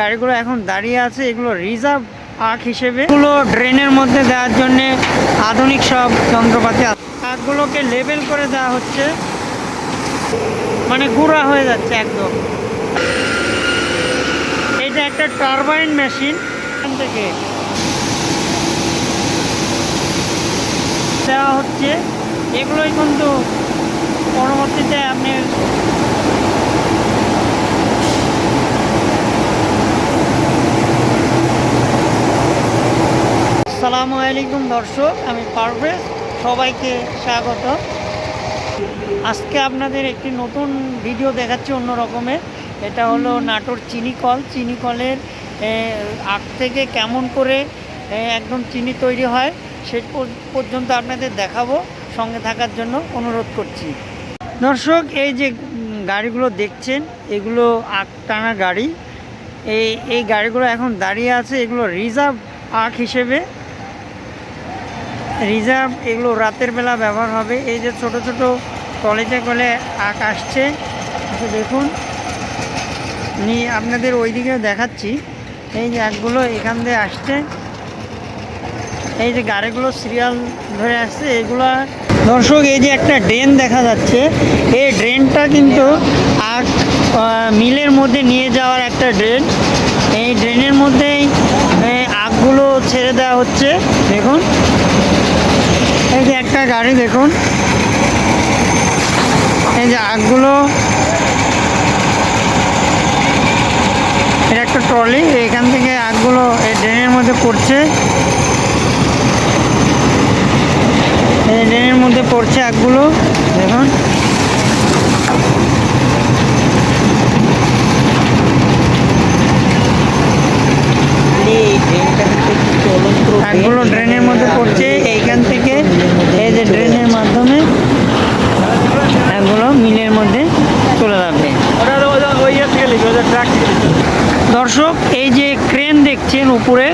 গাড়িগুলো এখন দাঁড়িয়ে আছে, এগুলো রিজার্ভ আখ হিসেবে। এগুলো ড্রেনের মধ্যে দেওয়ার জন্য আধুনিক সব যন্ত্রপাতি। আখগুলোকে লেবেল করে দেওয়া হচ্ছে। মানে গুঁড়া হয়ে যাচ্ছে একদম। এটা একটা টারবাইন মেশিন এখান থেকে দেওয়া হচ্ছে। এগুলোই কিন্তু পরবর্তীতে আপনি আসসালামু আলাইকুম দর্শক আমি পারভেজ সবাইকে স্বাগত। আজকে আপনাদের একটি নতুন ভিডিও দেখাচ্ছি অন্য রকমের এটা হলো নাটোর চিনি কল। চিনি কলের আখ থেকে কেমন করে একদম চিনি তৈরি হয় সে পর্যন্ত আপনাদের দেখাবো সঙ্গে থাকার জন্য অনুরোধ করছি। দর্শক এই যে গাড়িগুলো দেখছেন এগুলো আখ টানা গাড়ি। এই এই গাড়িগুলো এখন দাঁড়িয়ে আছে এগুলো রিজার্ভ আখ হিসেবে। রিজার্ভ এগুলো রাতের বেলা ব্যবহার হবে। এই যে ছোট ছোট কলেজে কলে আঁক আসছে। একটু দেখুন। নিয়ে আপনাদের ওইদিকে দেখাচ্ছি। এই যে আখগুলো এখান দিয়ে আসছে। এই যে গাড়িগুলো সিরিয়াল ধরে আসছে, এগুলো দর্শক, এই যে একটা ড্রেন দেখা যাচ্ছে। এই ড্রেনটা কিন্তু আখ মিলের মধ্যে নিয়ে যাওয়ার একটা ড্রেন। এই ড্রেনের মধ্যেই এই আখগুলো ছেড়ে দেওয়া হচ্ছে। দেখুন। গাড়ি দেখুন। এই যে আগগুলো। এটা একটা ট্রলি, এখান থেকে আগগুলো এই ড্রেনের মধ্যে পড়ছে। এই ড্রেনের মধ্যে পড়ছে আগগুলো, দেখুন। আগগুলো ড্রেনের মধ্যে পড়ছে। এইখান থেকে এই যে ড্রেনের মাধ্যমে এগুলো মিলের মধ্যে চলে যাবে। দর্শক, এই যে ক্রেন দেখছেন উপরে,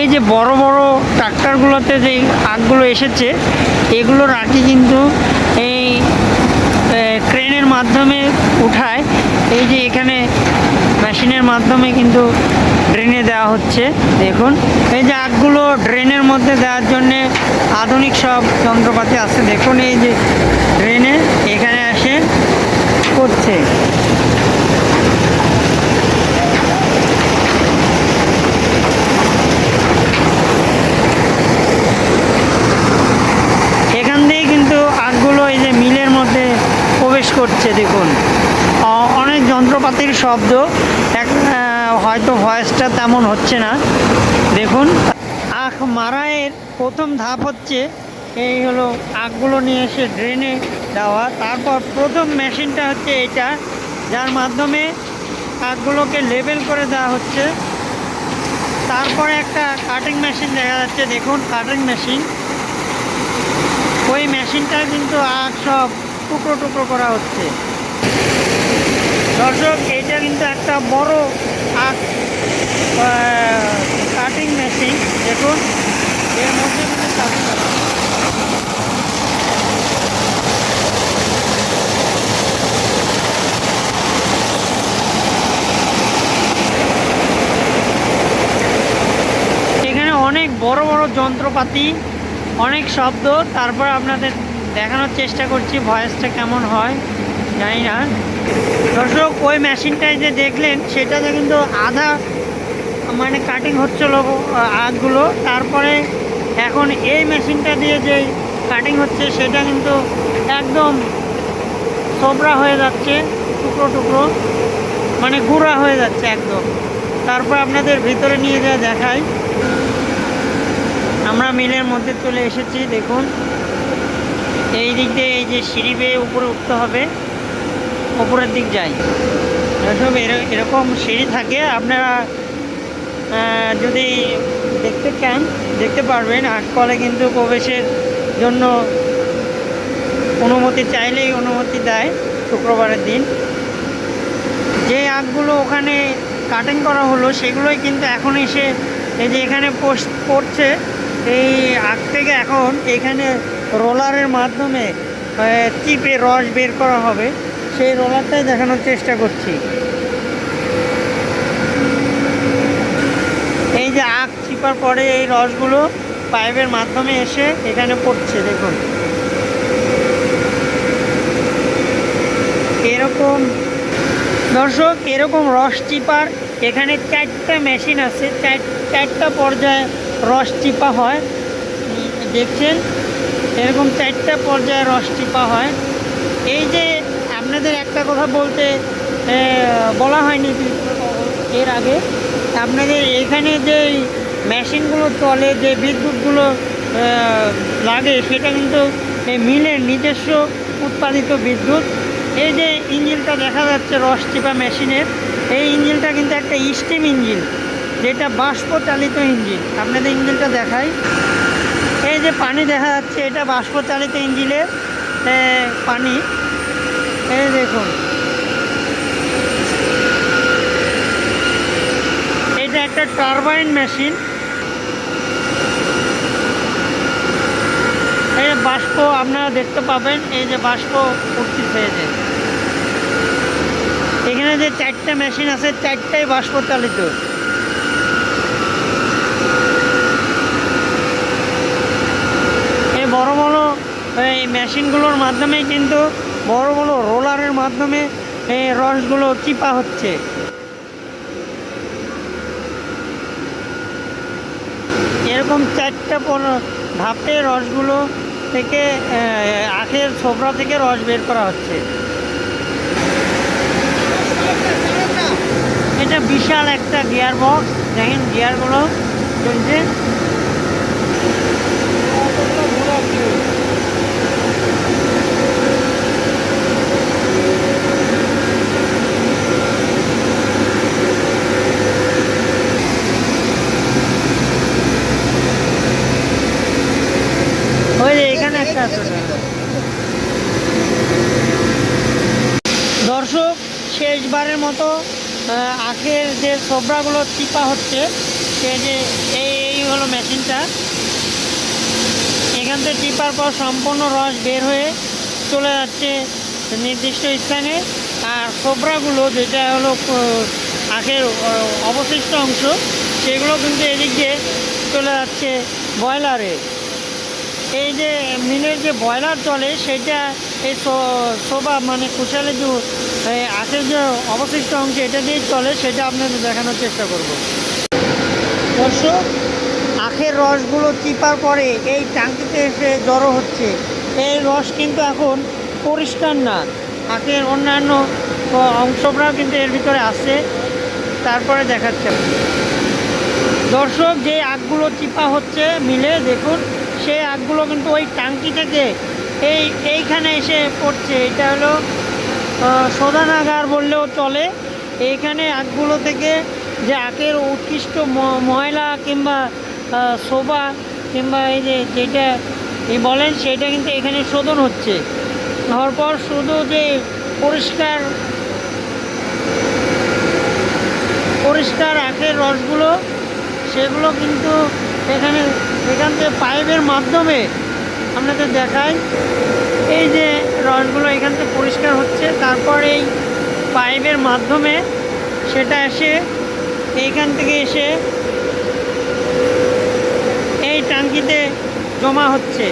এই যে বড় বড় ট্রাক্টরগুলোতে যে আগগুলো এসেছে এগুলো রাখি কিন্তু মাধ্যমে উঠায়। এই যে এখানে মেশিনের মাধ্যমে কিন্তু ড্রেনে দেওয়া হচ্ছে, দেখুন। এই যে আগগুলো ড্রেনের মধ্যে দেওয়ার জন্যে আধুনিক সব যন্ত্রপাতি আছে, দেখুন এই যে ড্রেনে এখানে আসে, করছে এখান দিয়ে কিন্তু আগগুলো এই যে মিলের মধ্যে প্রবেশ করছে, দেখুন। অনেক যন্ত্রপাতির শব্দ। এক হয়তো ভয়েসটা তেমন হচ্ছে না। দেখুন, আখ মারাইয়ের প্রথম ধাপ হচ্ছে, এই হলো আখগুলো নিয়ে এসে ড্রেনে দেওয়া। তারপর প্রথম মেশিনটা হচ্ছে এটা, যার মাধ্যমে আখগুলোকে লেবেল করে দেওয়া হচ্ছে। তারপরে একটা কাটিং মেশিন দেখা যাচ্ছে, দেখুন কাটিং মেশিন ওই মেশিনটা কিন্তু আখ সব টুকরো টুকরো করা হচ্ছে দর্শক এটা কিন্তু একটা বড় কাটিং মেশিন দেখুন এর মধ্যে কিন্তু। এখানে অনেক বড় বড় যন্ত্রপাতি, অনেক শব্দ, তারপর আপনাদের দেখানোর চেষ্টা করছি, ভয়েসটা কেমন হয়, জানি না। দর্শক, ওই মেশিনটায় যে দেখলেন, সেটাতে কিন্তু আধা মানে কাটিং হচ্ছিল আগগুলো তারপরে এখন এই মেশিনটা দিয়ে যে কাটিং হচ্ছে, সেটা কিন্তু একদম সোবরা হয়ে যাচ্ছে, টুকরো টুকরো মানে গুঁড়া হয়ে যাচ্ছে একদম। তারপর আপনাদের ভিতরে নিয়ে যা দেখাই। আমরা মিলের মধ্যে চলে এসেছি, দেখুন। এই দিক দিয়ে এই যে সিঁড়ি বেয়ে উপরে উঠতে হবে উপরের দিক যাই। এসব এরকম সিঁড়ি থাকে, আপনারা যদি দেখতে চান, দেখতে পারবেন। আটকলে কিন্তু প্রবেশের জন্য অনুমতি চাইলেই অনুমতি দেয় শুক্রবারের দিন। যে আখগুলো ওখানে কাটিং করা হলো, সেগুলোই কিন্তু এখন এসে এই যে এখানে পড়ছে, এই আখ থেকে এখন এখানে রোলারের মাধ্যমে চিপে রস বের করা হবে। সেই রোলারটাই দেখানোর চেষ্টা করছি। এই যে আখ চিপার পরে এই রসগুলো পাইপের মাধ্যমে এসে এখানে পড়ছে, দেখুন। এরকম, দর্শক, এরকম রস চিপার, এখানে চারটা মেশিন আছে। চার, চারটা পর্যায়ে রস চিপা হয়। দেখছেন? এরকম চারটা পর্যায়ে রস চিপা হয়। এই যে আপনাদের একটা কথা বলতে বলা হয়নি এর আগে। আপনাদের এখানে যে মেশিনগুলো চলে, যে বিদ্যুৎগুলো লাগে, সেটা কিন্তু এই মিলের নিজস্ব উৎপাদিত বিদ্যুৎ। এই যে ইঞ্জিনটা দেখা যাচ্ছে রস চিপা মেশিনের, এই ইঞ্জিনটা কিন্তু একটা স্টিম ইঞ্জিন, যেটা বাষ্প চালিত ইঞ্জিন। আপনাদের ইঞ্জিনটা এই যে পানি দেখা যাচ্ছে, এটা বাষ্প চালিত ইঞ্জিনের পানি। এই দেখুন। এটা একটা টারবাইন মেশিন। এই বাষ্প আপনারা দেখতে পাবেন, এই যে বাষ্প উঠতেছে এই এখানে যে চারটা মেশিন আছে, চারটাই বাষ্প চালিত এই বড় বড় এই মেশিনগুলোর মাধ্যমে কিন্তু বড় বড় রোলারের মাধ্যমে এই রসগুলো চিপা হচ্ছে। এরকম চারটা ধাপে রসগুলো থেকে আখের ছোবরা থেকে রস বের করা হচ্ছে। এটা বিশাল একটা গিয়ার বক্স দেখেন গিয়ারগুলো চলছে ওই যে এখানে একটা আছে দর্শক শেষবারের মতো আহ, আখের যে সোবরাগুলো টিপা হচ্ছে, সে যে এই এই হলো মেশিনটা। এখান থেকে টিপার পর সম্পূর্ণ রস বের হয়ে চলে যাচ্ছে নির্দিষ্ট স্থানে। আর সোবরাগুলো যেটা হলো আখের অবশিষ্ট অংশ, সেগুলো কিন্তু এদিক দিয়ে চলে যাচ্ছে বয়লারে এই যে মিলের যে ব্রয়লার চলে, সেটা এই সো- শোভা মানে কুশালের যে আখের যে অবশিষ্ট অংশ, এটা দিয়ে চলে, সেটা আপনাদের দেখানোর চেষ্টা করব। দর্শক, আখের রসগুলো চিপার পরে এই টাঙ্কিতে এসে জড়ো হচ্ছে। এই রস কিন্তু এখন পরিষ্কার না। আখের অন্যান্য অংশগুলো কিন্তু এর ভিতরে আছে। তারপরে দেখাচ্ছে। দর্শক, যে আখগুলো চিপা হচ্ছে মিলে, দেখুন। সেই আগগুলো কিন্তু ওই টাঙ্কি থেকে এই, এইখানে এসে পড়ছে। এটা হলো শোধনাগার বললেও চলে। এইখানে আগগুলো থেকে যে আখের উৎকৃষ্ট ময়লা কিংবা শোভা কিংবা এই যে যেটা বলেন, সেটা কিন্তু এখানে শোধন হচ্ছে। হওয়ার পর শুধু যে পরিষ্কার পরিষ্কার আখের রসগুলো, সেগুলো কিন্তু এখানে এখান থেকে পাইপের মাধ্যমে আপনাদের দেখাই। এই যে রসগুলো এখান থেকে পরিষ্কার হচ্ছে। তারপর এই পাইপের মাধ্যমে সেটা এসে এইখান থেকে এসে এই টাঙ্কিতে জমা হচ্ছে।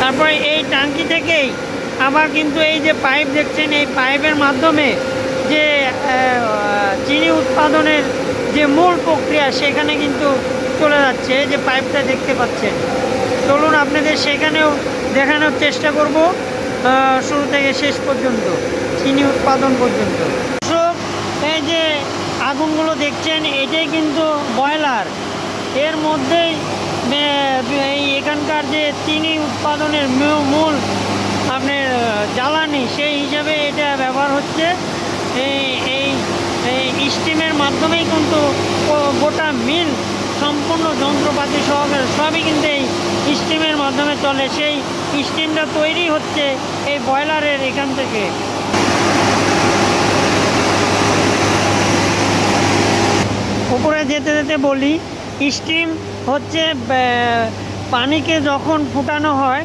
তারপরে এই টাঙ্কি থেকেই আবার কিন্তু এই যে পাইপ দেখছেন, এই পাইপের মাধ্যমে যে চিনি উৎপাদনের যে মূল প্রক্রিয়া সেখানে কিন্তু চলে যাচ্ছে যে পাইপটা দেখতে পাচ্ছেন। চলুন আপনাদের সেখানেও দেখানোর চেষ্টা করব শুরু থেকে শেষ পর্যন্ত চিনি উৎপাদন পর্যন্ত। দর্শক, এই যে আগুনগুলো দেখছেন এটাই কিন্তু বয়লার এর মধ্যেই এই এখানকার যে চিনি উৎপাদনের মূল আপনার জ্বালানি সেই হিসাবে এটা ব্যবহার হচ্ছে। এই এই এই স্টিমের মাধ্যমেই কিন্তু গোটা মিল, সম্পূর্ণ যন্ত্রপাতি সহকারে সবই কিন্তু এই স্টিমের মাধ্যমে চলে। সেই স্টিমটা তৈরি হচ্ছে এই বয়লারের এখান থেকে। উপরে যেতে যেতে বলি, স্টিম হচ্ছে পানিকে যখন ফুটানো হয়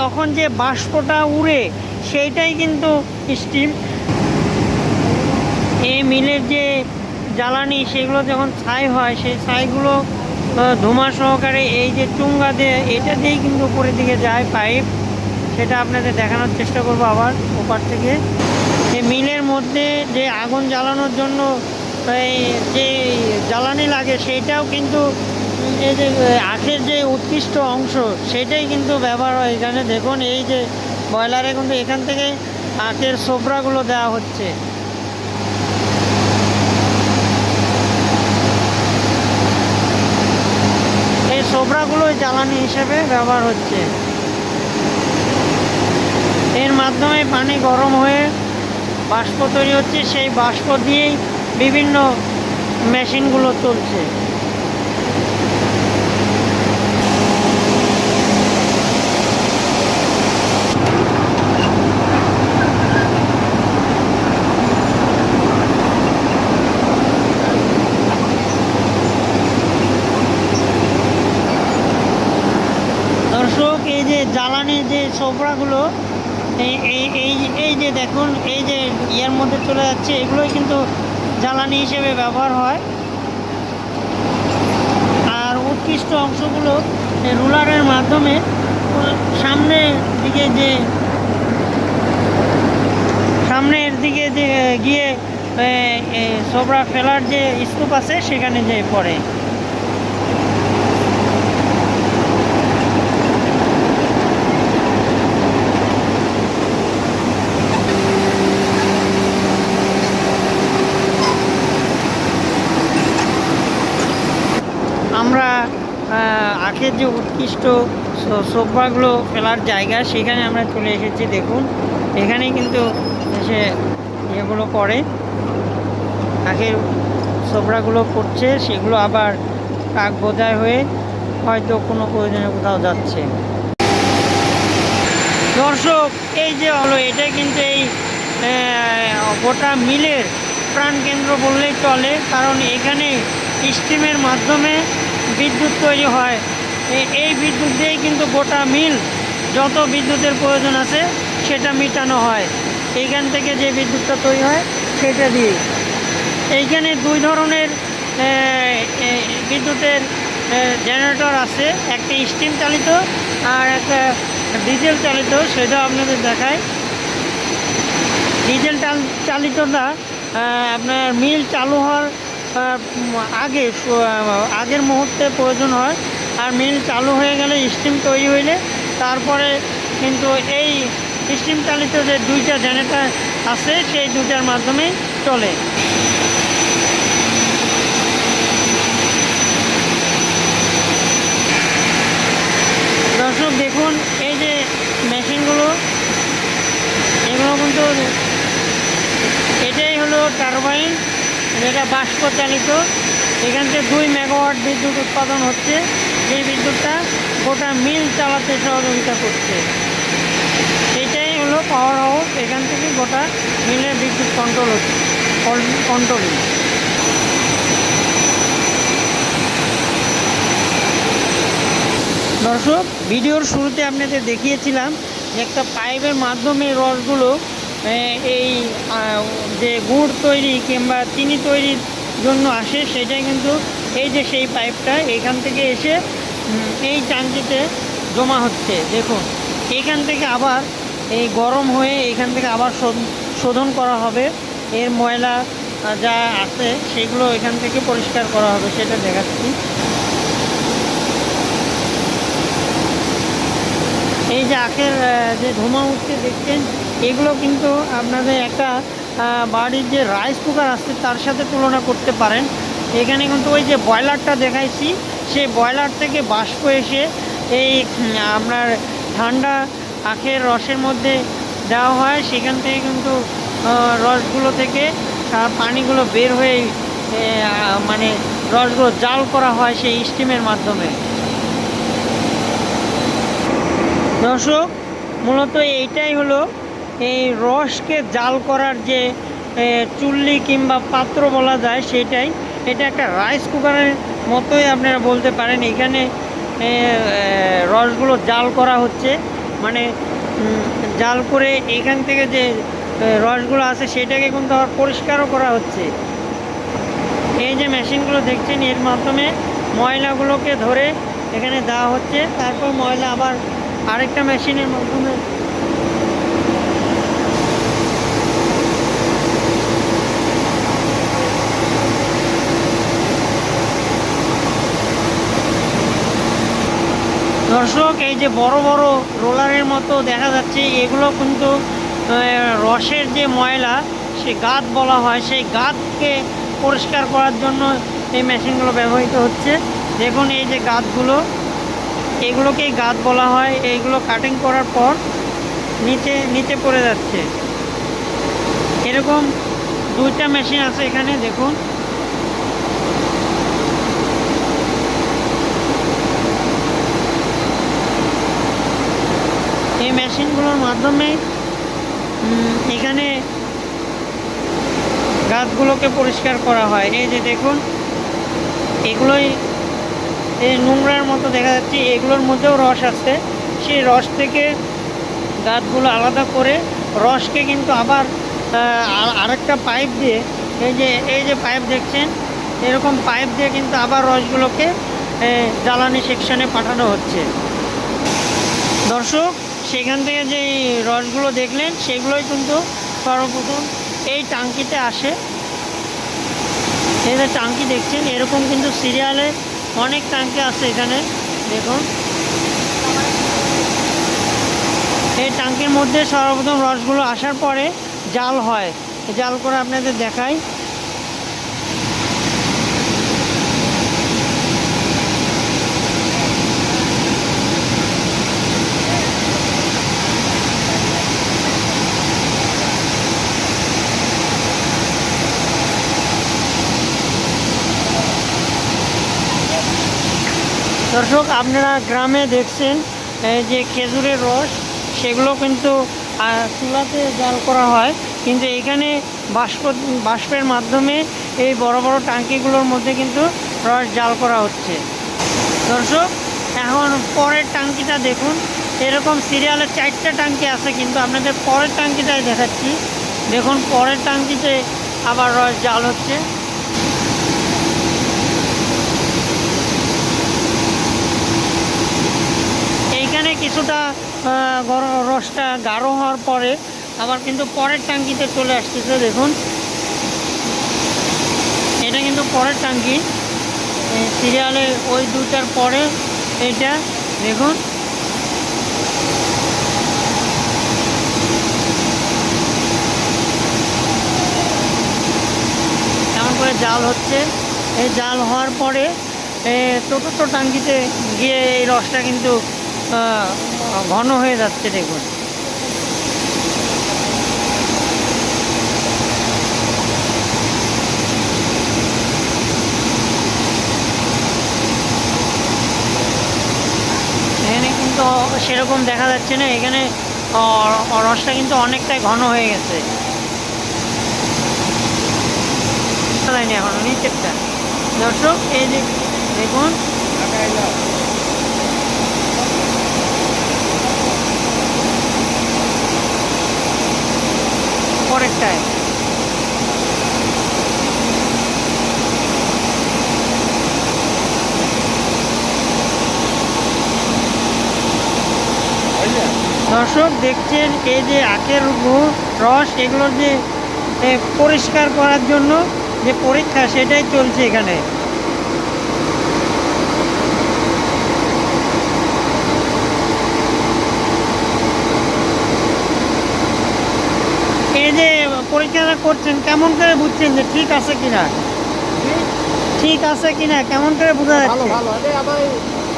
তখন যে বাষ্পটা উড়ে, সেইটাই কিন্তু স্টিম। এই মিলের যে জ্বালানি সেগুলো যখন ছাই হয়, সেই ছাইগুলো ধোঁয়া সহকারে এই যে চুঙ্গা দিয়ে এটা দিয়েই কিন্তু উপরের দিকে যায় পাইপ। সেটা আপনাদের দেখানোর চেষ্টা করব আবার ওপার থেকে। এই মিলের মধ্যে যে আগুন জ্বালানোর জন্য যে জ্বালানি লাগে সেইটাও কিন্তু এই যে আখের যে উৎকৃষ্ট অংশ, সেটাই কিন্তু ব্যবহার হয়। এখানে দেখুন, এই যে বয়লারে কিন্তু এখান থেকে আখের সোবরাগুলো দেওয়া হচ্ছে। সোবরাগুলো জ্বালানি হিসেবে ব্যবহার হচ্ছে। এর মাধ্যমে পানি গরম হয়ে বাষ্প তৈরি হচ্ছে, সেই বাষ্প দিয়েই বিভিন্ন মেশিনগুলো চলছে দর্শক এই যে জ্বালানির যে সোবরাগুলো এই এই এই যে দেখুন, এই যে ইয়ের মধ্যে চলে যাচ্ছে, এগুলোই কিন্তু জ্বালানি হিসেবে ব্যবহার হয়। আর উৎকৃষ্ট অংশগুলো রুলারের মাধ্যমে সামনের দিকে যে, সামনের দিকে যে, গিয়ে সোবরা ফেলার যে স্তূপ আছে, সেখানে যে পড়ে আমরা আহ, যে উৎকৃষ্ট সো- সোফাগুলো ফেলার জায়গা সেখানে আমরা চলে এসেছি দেখুন। এখানে কিন্তু এসে এগুলো করে। আখের সোফরাগুলো পড়ছে সেগুলো আবার কাক বোঝায় হয়ে হয়তো কোনো প্রয়োজনে কোথাও যাচ্ছে। দর্শক এই যে হলো এটা কিন্তু এই গোটা মিলের প্রাণকেন্দ্র বললেই চলে কারণ এখানে স্টিমের মাধ্যমে বিদ্যুৎ তৈরি হয়। এই বিদ্যুৎ দিয়েই কিন্তু গোটা মিল, যত বিদ্যুতের প্রয়োজন আছে, সেটা মেটানো হয়। এইখান থেকে যে বিদ্যুৎটা তৈরি হয়, সেটা দিয়ে এইখানে দুই ধরনের বিদ্যুতের জেনারেটর আছে। একটা স্টিম চালিত আর একটা ডিজেল চালিত, সেটা আপনাদের দেখায় ডিজেল চাল- চালিতটা আপনার মিল চালু হওয়ার আগে আগের মুহূর্তে প্রয়োজন হয়। আর মিল চালু হয়ে গেলে স্টিম তৈরি হইলে তারপরে কিন্তু এই স্টিম চালিত যে দুইটা জেনারেটর আছে, সেই দুইটার মাধ্যমে চলে। দর্শক, দেখুন, এই যে মেশিনগুলো, এগুলো কিন্তু এটাই হলো টারবাইন, যেটা বাষ্প চালিত। এখান থেকে দুই মেগাওয়াট বিদ্যুৎ উৎপাদন হচ্ছে। সেই বিদ্যুৎটা গোটা মিল চালাতে সহযোগিতা করছে। এটাই হলো পাওয়ার হাউস এখান থেকে গোটা মিলের বিদ্যুৎ কন্ট্রোল হচ্ছে কন্ট্রোলিং দর্শক, ভিডিওর শুরুতে আপনাদের দেখিয়েছিলাম একটা পাইপের মাধ্যমে রসগুলো এই যে গুড় তৈরি কিংবা চিনি তৈরির জন্য আসে, সেটাই কিন্তু এই যে সেই পাইপটা এখান থেকে এসে এই টাঙ্কিতে জমা হচ্ছে। দেখুন, এখান থেকে আবার এই গরম হয়ে এখান থেকে আবার শোধ- শোধন করা হবে। এর ময়লা যা আছে সেগুলো এখান থেকে পরিষ্কার করা হবে, সেটা দেখাচ্ছি। এই যে আখের যে ধোঁয়া উঠছে, দেখছেন? এগুলো কিন্তু আপনাদের একটা বাড়ির যে রাইস কুকার আছে, তার সাথে তুলনা করতে পারেন। এখানে কিন্তু ওই যে ব্রয়লারটা দেখাইছি সেই ব্রয়লার থেকে বাষ্প এসে এই আপনার ঠান্ডা আখের রসের মধ্যে দেওয়া হয়। সেখান থেকে কিন্তু রসগুলো থেকে পানিগুলো বের হয়ে মানে রসগুলো জাল করা হয় সেই স্টিমের মাধ্যমে। দর্শক, মূলত এইটাই হলো এই রসকে জাল করার যে চুল্লি কিংবা পাত্র বলা যায়, সেটাই এটা একটা রাইস কুকারের মতোই আপনারা বলতে পারেন। এখানে রসগুলো জাল করা হচ্ছে। মানে জাল করে এখান থেকে যে রসগুলো আছে, সেটাকে কিন্তু আবার পরিষ্কারও করা হচ্ছে। এই যে মেশিনগুলো দেখছেন, এর মাধ্যমে ময়লাগুলোকে ধরে এখানে দেওয়া হচ্ছে। তারপর ময়লা আবার আরেকটা মেশিনের মাধ্যমে দর্শক, এই যে বড় বড় রোলারের মতো দেখা যাচ্ছে, এগুলো কিন্তু রসের যে ময়লা, সে গাত বলা হয়, সেই গাতকে পরিষ্কার করার জন্য এই মেশিনগুলো ব্যবহৃত হচ্ছে। দেখুন এই যে গাতগুলো, এগুলোকেই গাত বলা হয়, এইগুলো কাটিং করার পর নিচে নিচে পড়ে যাচ্ছে। এরকম দুইটা মেশিন আছে এখানে, দেখুন এই মেশিনগুলোর মাধ্যমে এখানে গাছগুলোকে পরিষ্কার করা হয়। এই যে দেখুন, এগুলোই এই নোংরার মতো দেখা যাচ্ছে, এগুলোর মধ্যেও রস আছে। সেই রস থেকে গাছগুলো আলাদা করে রসকে কিন্তু আবার আরেকটা পাইপ দিয়ে, এই যে এই যে পাইপ দেখছেন, এরকম পাইপ দিয়ে কিন্তু আবার রসগুলোকে জ্বালানি সেকশনে পাঠানো হচ্ছে। দর্শক সেখান থেকে যে রসগুলো দেখলেন, সেগুলোই কিন্তু সর্বপ্রথম এই টাঙ্কিতে আসে। এই টাঙ্কি দেখছেন, এরকম কিন্তু সিরিয়ালে অনেক টাঙ্কি আছে এখানে, দেখুন। এই টাঙ্কির মধ্যে সর্বপ্রথম রসগুলো আসার পরে জাল হয়। জাল করে আপনাদের দেখাই। দর্শক, আপনারা গ্রামে দেখছেন যে খেজুরের রস, সেগুলো কিন্তু চুলাতে জাল করা হয়। কিন্তু এখানে বাষ্প, বাষ্পের মাধ্যমে এই বড় বড় টাঙ্কিগুলোর মধ্যে কিন্তু রস জাল করা হচ্ছে। দর্শক, এখন পরের টাঙ্কিটা দেখুন। এরকম সিরিয়ালে চারটা টাঙ্কি আছে, কিন্তু আপনাদের পরের টাঙ্কিটাই দেখাচ্ছি। দেখুন, পরের টাঙ্কিতে আবার রস জাল হচ্ছে এইখানে কিছুটা রসটা গাঢ় হওয়ার পরে আবার কিন্তু পরের টাঙ্কিতে চলে আসতেছে, দেখুন। এটা কিন্তু পরের টাঙ্কি। সিরিয়ালে ওই দুটার পরে এইটা, দেখুন। কেমন করে জাল হচ্ছে? এই জাল হওয়ার পরে চতুর্থ টাঙ্কিতে গিয়ে এই রসটা কিন্তু ঘন হয়ে যাচ্ছে দেখুন। এখানে কিন্তু সেরকম দেখা যাচ্ছে না, এখানে রসটা কিন্তু অনেকটাই ঘন হয়ে গেছে। এখন, নিচেরটা। দর্শক, এই যে দেখুন পরেরটায়। দর্শক, দেখছেন এই যে আখের রস এগুলোর যে পরিষ্কার করার জন্য যে পরীক্ষা, সেটাই চলছে এখানে এই যে পরীক্ষাটা করছেন কেমন করে বুঝছেন যে ঠিক আছে কিনা? ঠিক আছে কিনা? কেমন করে বোঝা যাচ্ছে? ভালো।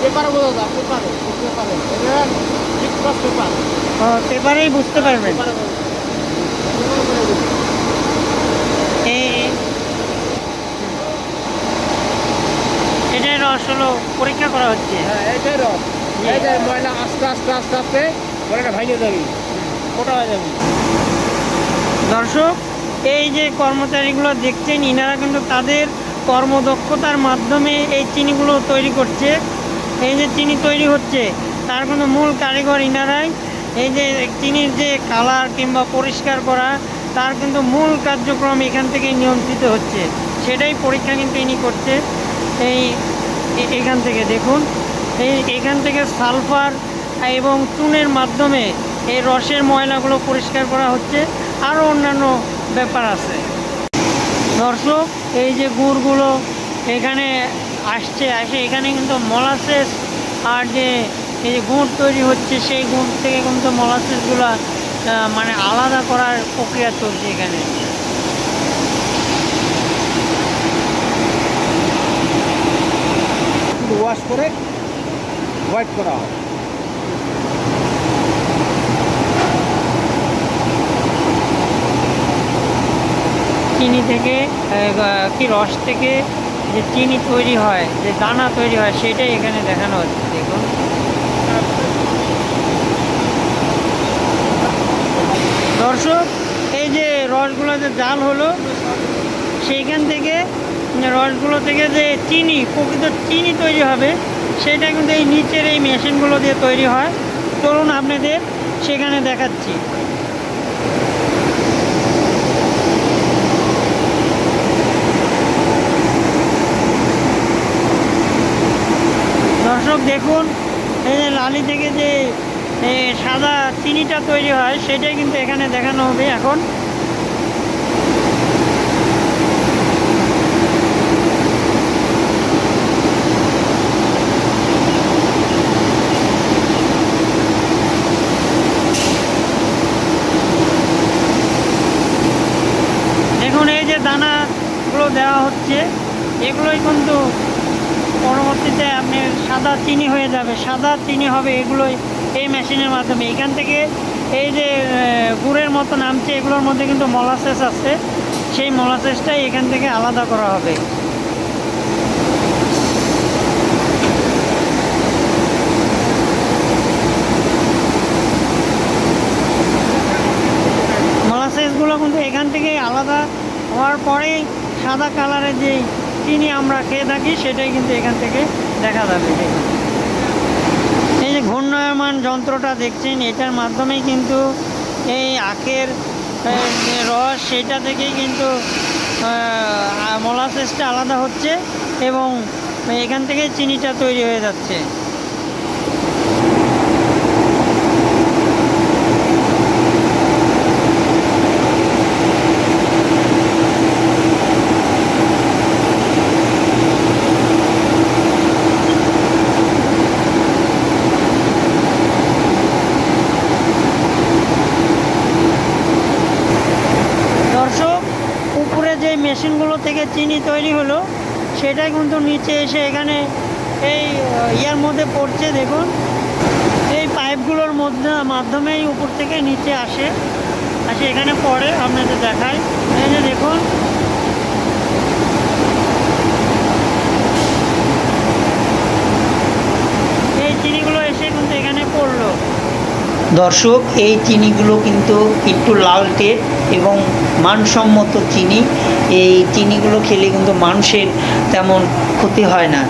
পেপারে বোঝা যায় পেপারে পেপারে এটা ঠিক ক্রস পেপার ও, পেপারেই বুঝতে পারবেন? এটাই রস হলো পরীক্ষা করা হচ্ছে। হ্যাঁ এইটাই রস। ময়লা আস্তে আস্তে আস্তে আস্তে ময়লাটা ভাঙে যাবে। মোটা হয়ে যাবে। দর্শক, এই যে কর্মচারীগুলো দেখছেন, ইনারা কিন্তু তাদের কর্মদক্ষতার মাধ্যমে এই চিনিগুলো তৈরি করছে। এই যে চিনি তৈরি হচ্ছে, তার কিন্তু মূল কারিগর ইনারাই। এই যে চিনির যে কালার কিংবা পরিষ্কার করা, তার কিন্তু মূল কার্যক্রম এখান থেকে নিয়ন্ত্রিত হচ্ছে। সেটাই পরীক্ষা কিন্তু ইনি করছে। এই এখান থেকে দেখুন, এই এখান থেকে সালফার এবং চুনের মাধ্যমে এই রসের ময়লাগুলো পরিষ্কার করা হচ্ছে। আরও অন্যান্য ব্যাপার আছে। দর্শক, এই যে গুড়গুলো এখানে আসছে, আসে এখানে কিন্তু মলাসেস আর যে এই যে গুড় তৈরি হচ্ছে, সেই গুড় থেকে কিন্তু মলাসেসগুলো মানে আলাদা করার প্রক্রিয়া চলছে এখানে। ওয়াশ করে হোয়াইট করা হয়। চিনি থেকে কি রস থেকে যে চিনি তৈরি হয়, যে দানা তৈরি হয়, সেটাই এখানে দেখানো হচ্ছে, দেখুন। দর্শক, এই যে রসগুলো যে জাল হলো, সেইখান থেকে রসগুলো থেকে যে চিনি, প্রকৃত চিনি তৈরি হবে, সেটা কিন্তু এই নিচের এই মেশিনগুলো দিয়ে তৈরি হয়। চলুন আপনাদের সেখানে দেখাচ্ছি। দর্শক দেখুন, এই যে লালি থেকে যে সাদা চিনিটা তৈরি হয়, সেটাই কিন্তু এখানে দেখানো হবে এখন। দেখুন, এই যে দেওয়া হচ্ছে, এগুলোই কিন্তু সাদা চিনি হয়ে যাবে। সাদা চিনি হবে এগুলোই এই মেশিনের মাধ্যমে। এখান থেকে এই যে গুড়ের মতো নামছে, এগুলোর মধ্যে কিন্তু মলাসেস আছে। সেই মলাসেসটাই এখান থেকে আলাদা করা হবে। মলাসেসগুলো কিন্তু এখান থেকে আলাদা হওয়ার পরেই সাদা কালারের যে চিনি আমরা খেয়ে থাকি, সেটাই কিন্তু এখান থেকে দেখা যাবে এই যে ঘূর্ণায়মান যন্ত্রটা দেখছেন, এটার মাধ্যমেই কিন্তু এই আখের রস সেটা থেকেই কিন্তু মলাসেসটা আলাদা হচ্ছে এবং এখান থেকে চিনিটা তৈরি হয়ে যাচ্ছে দর্শক উপরে যে মেশিনগুলো থেকে চিনি তৈরি হলো, সেটাই কিন্তু নিচে এসে এখানে এই ইয়ার মধ্যে পড়ছে, দেখুন। এই পাইপগুলোর মধ্যে, মাধ্যমেই উপর থেকে নিচে আসে। আসে এখানে পড়ে, আপনাদের দেখায় এই যে দেখুন এই চিনিগুলো এসে কিন্তু এখানে পড়ল দর্শক, এই চিনিগুলো কিন্তু একটু লালটে এবং মানসম্মত চিনি। এই চিনিগুলো খেলে কিন্তু মানুষের তেমন ক্ষতি হয় না।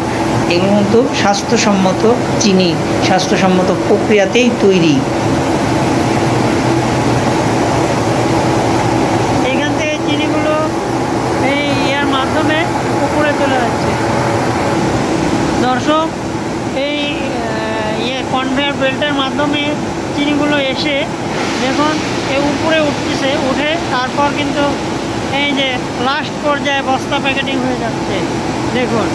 এগুলো কিন্তু স্বাস্থ্যসম্মত চিনি, স্বাস্থ্যসম্মত প্রক্রিয়াতেই তৈরি। দর্শক, এই ইয়ে কনভেয়ার বেল্টের মাধ্যমে চিনিগুলো এসে দেখুন, এ উপরে উঠতেছে, উঠে তারপর কিন্তু এই যে লাস্ট পর্যায়ে বস্তা প্যাকেটিং হয়ে যাচ্ছে। দেখুন।